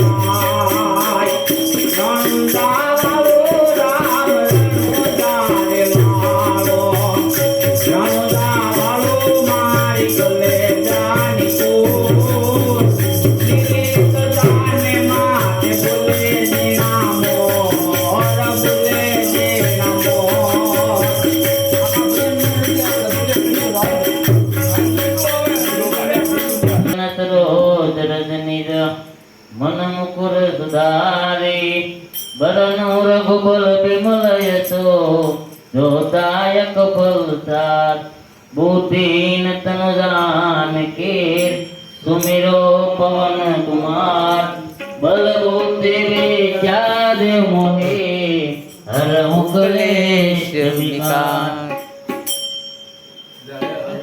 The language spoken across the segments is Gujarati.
you. મન મુકુર સુધારી બરન રઘુબલ વિમલય છો. જોદાયક ફલસાર બુદ્ધિન તનુ જાન કીર, સુમિરો પવન કુમાર બલ બુદ્ધિ દે મોહે, હર મુકલેશ વિકાર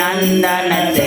நந்தனத்து.